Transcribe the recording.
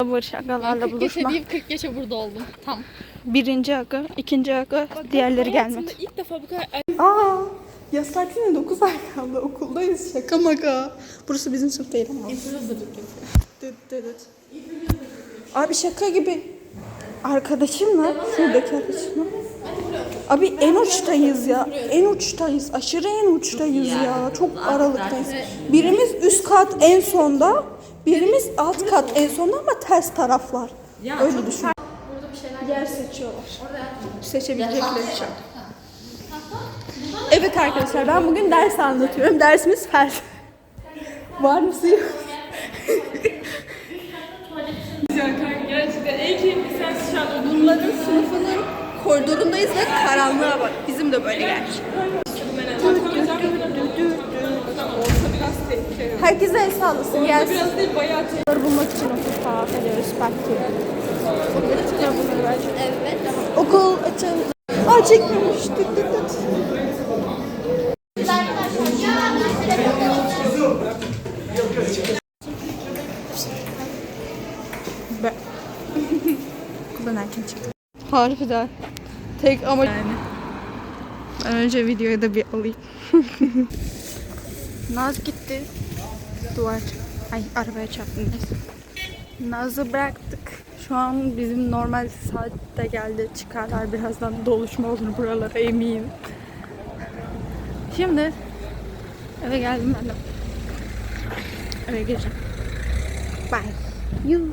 Barış agalarla 40 yaşa buluşma. deyip 40 yaşa burada oldum. Tam. Birinci aga, ikinci aga, diğerleri gelmedi. ilk defa bu kadar Aa, yaz tatiline 9 ay kaldı. Okuldayız. Şaka maka. Burası bizim sınıf değil ama. Dıt dıt dıt. Abi şaka gibi. Arkadaşımla, şuradaki arkadaşımla. Abi en uçtayız ya. En uçtayız. Aşırı en uçtayız ya. Çok aralıktayız. Birimiz üst kat en sonda. Birimiz alt kat en sonda ama ters taraflar. Öyle düşün. Yer seçiyorlar. Seçebilecekleri için. Evet arkadaşlar ben bugün ders anlatıyorum. Dersimiz felsefe. Var mısın? yok? Gerçekten en keyifli sensin şu an. Bunların sınıfının koridorundayız ve karanlığa bak. Bizim de böyle gelmiş. Herkese el sallasın gelsin. Biraz değil bayağı Bunları bulmak için okul falan ediyoruz belki. Okul açılıyor bunları bence. Evet. Okul açıldı. Aa çekmemiş. Tık tık. Ben... Okuldan erken çıktım. Harbiden. Tek ama yani. Ben önce videoyu da bir alayım. Naz gitti. Duvar. Ay arabaya çarptım. Naz'ı bıraktık. Şu an bizim normal saatte geldi. Çıkarlar birazdan doluşma olur buralara eminim. Şimdi eve geldim ben de. Eve gireceğim. Bye. You.